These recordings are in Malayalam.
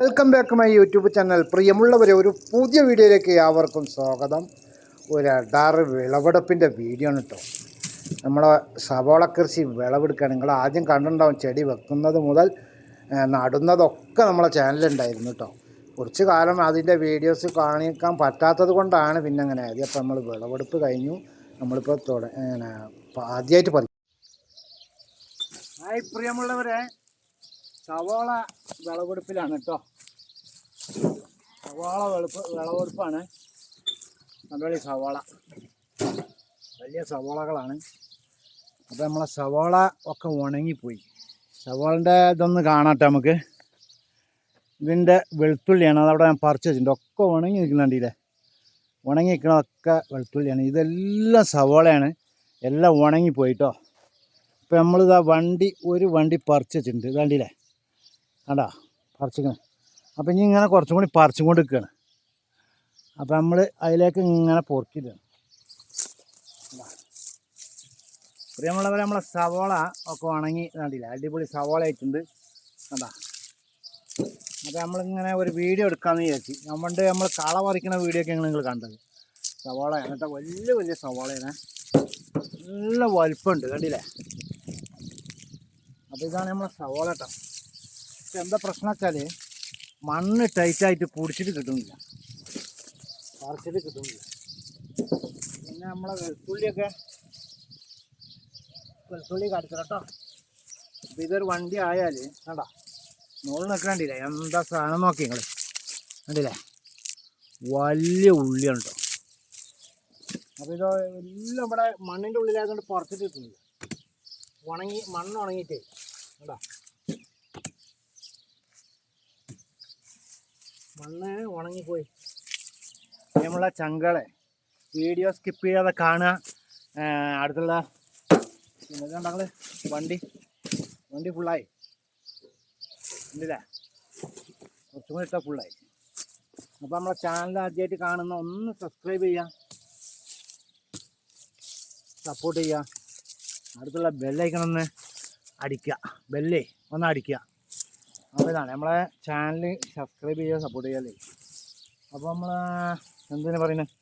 Welcome back my YouTube channel പ്രിയമുള്ളവരെ ഒരു പുതിയ വീഡിയോയിലേക്ക് ഏവർക്കും സ്വാഗതം. ഒരു അടാറ് വിളവെടുപ്പിന്റെ വീഡിയോ ആണ് കേട്ടോ നമ്മളെ സവാള കൃഷി വിളവെടുക്കുക നിങ്ങൾ ആദ്യം കണ്ടിട്ടുണ്ടാവും ചെടി വെക്കുന്നത് മുതൽ നടുന്നതൊക്കെ നമ്മളെ ചാനലുണ്ടായിരുന്നു കേട്ടോ കുറച്ച് കാലം അതിന്റെ വീഡിയോസ് കാണിക്കാൻ പറ്റാത്തത് കൊണ്ടാണ് പിന്നെ അങ്ങനെ ആയത്. അപ്പോൾ നമ്മൾ വിളവെടുപ്പ് കഴിഞ്ഞു. നമ്മളിപ്പോൾ തുട ആദ്യമായിട്ട് പറയും ഹായ് പ്രിയമുള്ളവരെ. സവാള വിളവെടുപ്പിലാണ് കേട്ടോ സവാള വെളുപ്പ് വിളവെടുപ്പാണ്. കണ്ടോളി സവാള. വലിയ സവാളകളാണ്. അപ്പോൾ നമ്മളെ സവാള ഒക്കെ ഉണങ്ങിപ്പോയി. സവാളിന്റെ ഇതൊന്ന് കാണാട്ടെ നമുക്ക്. ഇതിന്റെ വെളുത്തുള്ളിയാണ്. അതവിടെ ഞാൻ പറിച്ച് വെച്ചിട്ടുണ്ട്. ഒക്കെ ഉണങ്ങി നിൽക്കുന്നുണ്ടല്ലേ ഉണങ്ങി നിൽക്കണതൊക്കെ വെളുത്തുള്ളിയാണ്. ഇതെല്ലാം സവാളയാണ്. എല്ലാം ഉണങ്ങിപ്പോയിട്ടോ. ഇപ്പം നമ്മളിതാ വണ്ടി ഒരു വണ്ടി പറിച്ച് വെച്ചിട്ടുണ്ട്. ഇതാണ്ടില്ലേ കണ്ടാ? പറിച്ചിക്കണേ അപ്പം ഇനി ഇങ്ങനെ കുറച്ചും കൂടി പറിച്ചും കൊണ്ട് നിൽക്കുകയാണ് അപ്പം നമ്മൾ അതിലേക്ക് ഇങ്ങനെ പൊറുക്കിയിട്ടാണ് പ്രിയമുള്ളവരെ നമ്മളെ സവോള ഒക്കെ ഉണങ്ങി കണ്ടില്ല? അടിപൊളി സവോള ആയിട്ടുണ്ട്. കണ്ടാ? അപ്പം നമ്മളിങ്ങനെ ഒരു വീഡിയോ എടുക്കാമെന്ന് വിചാരിച്ചു. നമ്മണ്ട് നമ്മൾ കള പറിക്കുന്ന വീഡിയോ ഒക്കെ നിങ്ങൾ കണ്ടത്. സവാള എന്നിട്ട് വലിയ വലിയ സവാളയാണ്. നല്ല വലുപ്പമുണ്ട് കണ്ടില്ലേ? അപ്പോൾ ഇതാണ് നമ്മളെ സവാള കേട്ടോ എന്താ പ്രശ്നം വെച്ചാൽ മണ്ണ് ടൈറ്റായിട്ട് പൊടിച്ചിട്ട് കിട്ടുന്നില്ല. പറിച്ചിട്ട് കിട്ടുന്നില്ല. പിന്നെ നമ്മളെ വെളുത്തുള്ളിയൊക്കെ വെളുത്തുള്ളി കടിക്കണം കേട്ടോ. അപ്പോൾ ഇതൊരു വണ്ടി ആയാൽ കണ്ടാ മുകളിൽ നിൽക്കണ്ടില്ലേ എന്താ സാധനം നോക്കി നിങ്ങൾ കണ്ടില്ലേ? വലിയ ഉള്ളിയാണ് കേട്ടോ അപ്പോൾ ഇത് എല്ലാം ഇവിടെ മണ്ണിന്റെ ഉള്ളിലായതുകൊണ്ട് പറിച്ചിട്ട് കിട്ടുന്നില്ല. ഉണങ്ങി മണ്ണ് ഉണങ്ങിയിട്ടേ കണ്ടാ? മണ്ണ് ഉണങ്ങിപ്പോയി. നമ്മളെ ചങ്കളെ. വീഡിയോ സ്കിപ്പ് ചെയ്യാതെ കാണുക. അടുത്തുള്ള ഇതുണ്ടങ്ങൾ വണ്ടി. വണ്ടി ഫുള്ളായി ഉണ്ടല്ലേ കുറച്ചും കൂടി ഇട്ടാൽ ഫുള്ളായി അപ്പോൾ നമ്മളെ ചാനൽ ആദ്യമായിട്ട് കാണുന്ന ഒന്ന് സബ്സ്ക്രൈബ് ചെയ്യുക. സപ്പോർട്ട് ചെയ്യുക. അടുത്തുള്ള ബെല്ലൈക്കണമെന്ന് അടിക്കുക. ബെല്ലേ ഒന്ന് അടിക്കുക. അപ്പോൾ ഇതാണ് നമ്മളെ ചാനൽ സബ്സ്ക്രൈബ് ചെയ്യുക സപ്പോർട്ട് ചെയ്യാല്ലേ അപ്പോൾ നമ്മൾ എന്തിനാ പറയുന്നത്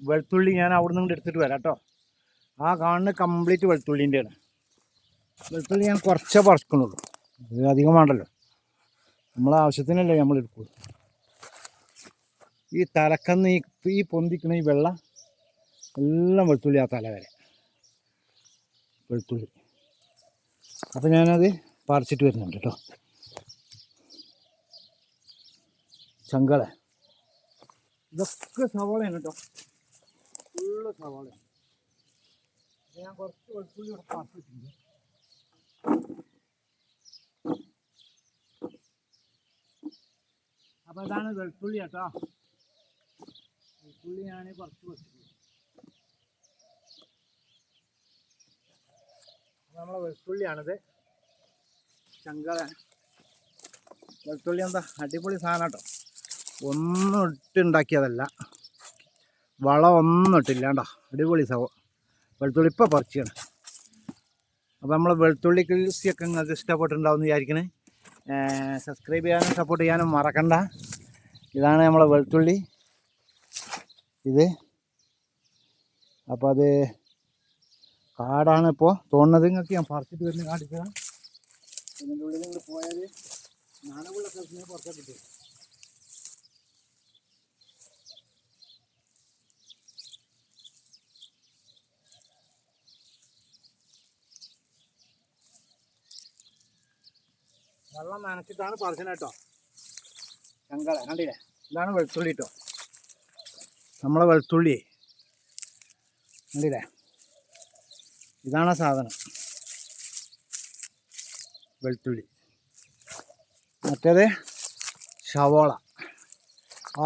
വെളുത്തുള്ളി ഞാൻ അവിടെ നിന്ന് എടുത്തിട്ട് വരാം കേട്ടോ. ആ കാണുന്ന കംപ്ലീറ്റ് വെളുത്തുള്ളിന്റെയാണ് വെളുത്തുള്ളി ഞാൻ കുറച്ചേ പറിക്കണുള്ളൂ അത് അധികം വേണ്ടല്ലോ. നമ്മളെ ആവശ്യത്തിനല്ലേ നമ്മൾ എടുക്കൂ ഈ തലക്കന്ന് ഈ ഈ പൊന്തിക്കുന്ന ഈ വെള്ള എല്ലാം വെളുത്തുള്ളി ആ തല വരെ. വെളുത്തുള്ളി. അപ്പം ഞാനത് പറിച്ചിട്ട് വരുന്നുണ്ട് കേട്ടോ. ചങ്കള. ഇതൊക്കെ സവാളയാണ് കേട്ടോ. ഫുള്ള് സവാളയാണ് ഞാൻ കുറച്ച് വെളുത്തുള്ളി ഇവിടെ പറിച്ചിട്ടുണ്ട് അപ്പോൾ അതാണ് വെളുത്തുള്ളി കേട്ടോ. വെളുത്തുള്ളി ഞാൻ കുറച്ച് വെച്ചിട്ടുണ്ട്. നമ്മളെ വെളുത്തുള്ളിയാണിത്. ചങ്കള വെളുത്തുള്ളി എന്താ? അടിപൊളി സാധനം കേട്ടോ. ഒന്നും ഇട്ടുണ്ടാക്കിയതല്ല. വളം ഒന്നും ഇട്ടില്ല അടിപൊളി സവ വെളുത്തുള്ളി ഇപ്പോൾ പറിച്ചാണ് അപ്പോൾ നമ്മളെ വെളുത്തുള്ളി കൃഷിയൊക്കെ നിങ്ങൾക്ക് ഇഷ്ടപ്പെട്ടിട്ടുണ്ടാവും വിചാരിക്കണേ. സബ്സ്ക്രൈബ് ചെയ്യാനും സപ്പോർട്ട് ചെയ്യാനും മറക്കണ്ട. ഇതാണ് നമ്മളെ വെളുത്തുള്ളി. ഇത്. അപ്പോൾ അത് കാടാണ് ഇപ്പോൾ തോന്നുന്നത് നിങ്ങൾക്ക് ഞാൻ പറിച്ചിട്ട് വരുന്ന കാണിച്ചതാണ് ഉള്ളിൽ നിങ്ങൾ പോയാൽ നനവുള്ള സ്ഥലത്തിന് പുറത്തേക്ക് കിട്ടും വെള്ളം നനച്ചിട്ടാണ് ചങ്കള കണ്ടില്ലേ? ഇതാണ് വെളുത്തുള്ളി കേട്ടോ നമ്മളെ വെളുത്തുള്ളി. കണ്ടില്ലേ? ഇതാണ് സാധനം. വെളുത്തുള്ളി. മറ്റേത് ഷവോള.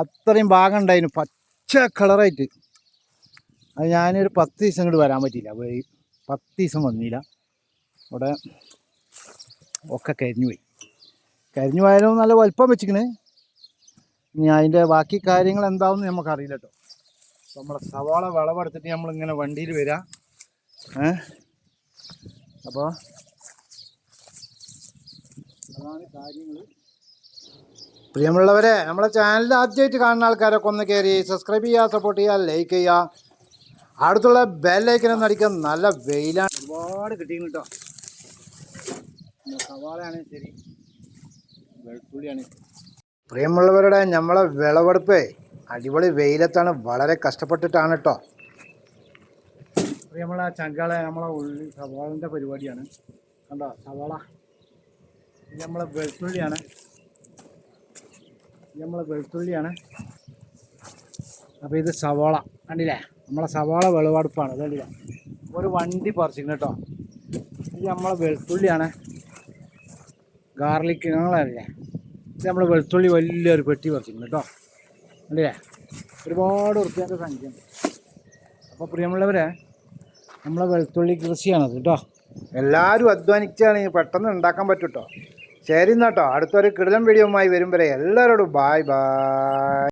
അത്രയും ഭാഗം ഉണ്ടായിരുന്നു. പച്ച കളറായിട്ട്. അത് ഞാനൊരു പത്ത് ദിവസം ഇങ്ങോട്ട് വരാൻ പറ്റിയില്ല. പത്ത് ദിവസം വന്നില്ല. അവിടെ ഒക്കെ കരിഞ്ഞു പോയി. കരിഞ്ഞു പോയാലും നല്ല വലുപ്പം വെച്ചിക്കണ് ഇനി അതിന്റെ ബാക്കി കാര്യങ്ങൾ എന്താവും നമുക്കറിയില്ല കേട്ടോ. നമ്മളെ സവാള വിളവെടുത്തിട്ട് നമ്മളിങ്ങനെ വണ്ടിയിൽ വരാം. ഏ? അപ്പോൾ അതാണ് കാര്യങ്ങൾ പ്രിയമുള്ളവരെ നമ്മളെ ചാനൽ ആദ്യമായിട്ട് കാണുന്ന ആൾക്കാരൊക്കെ ഒന്ന് കയറി സബ്സ്ക്രൈബ് ചെയ്യുക സപ്പോർട്ട് ചെയ്യുക ലൈക്ക് ചെയ്യുക അടുത്തുള്ള ബെല്ലൈക്കനൊന്നും അടിക്കാൻ നല്ല വെയിലാണ്. ഒരുപാട് കിട്ടിയിരുന്നു കേട്ടോ. സവാളയാണെങ്കിൽ ശരി. വെളുത്തുള്ളിയാണ്. പ്രിയമുള്ളവരുടെ നമ്മളെ വിളവെടുപ്പ് അടിപൊളി വെയിലത്താണ് വളരെ കഷ്ടപ്പെട്ടിട്ടാണ് കേട്ടോ പ്രിയമുള്ള ചങ്കാളെ നമ്മളെ ഉള്ളി സവാളിന്റെ പരിപാടിയാണ്. കണ്ടോ? സവാള. ഇത് നമ്മളെ വെളുത്തുള്ളിയാണ്. ഇത് നമ്മളെ വെളുത്തുള്ളിയാണ്. അപ്പോൾ ഇത് സവാള. കണ്ടില്ലേ? നമ്മളെ സവാള വിളവെടുപ്പാണ്. കണ്ടില്ല? കണ്ടില്ലേ ഒരു വണ്ടി പറിച്ചിരുന്നു കേട്ടോ ഇത് നമ്മളെ വെളുത്തുള്ളിയാണ്. ഗാർലിക് ഞങ്ങളല്ലേ? ഇത് നമ്മളെ വെളുത്തുള്ളി വലിയൊരു പെട്ടി പറിച്ചിട്ടുണ്ട് കേട്ടോ. അല്ലേ ഒരുപാട് ഉറുപ്പ്യന്റെ സംഖ്യയുണ്ട് അപ്പോൾ പ്രിയമുള്ളവരെ നമ്മളെ വെളുത്തുള്ളി കൃഷിയാണത് കേട്ടോ. എല്ലാവരും അധ്വാനിച്ചാണ് പെട്ടെന്ന് ഉണ്ടാക്കാൻ പറ്റൂട്ടോ. ശരി എന്നാട്ടോ അടുത്തൊരു കിടലം വീഡിയോമായി വരും വരെ എല്ലാവരോടും ബായ് ബായ്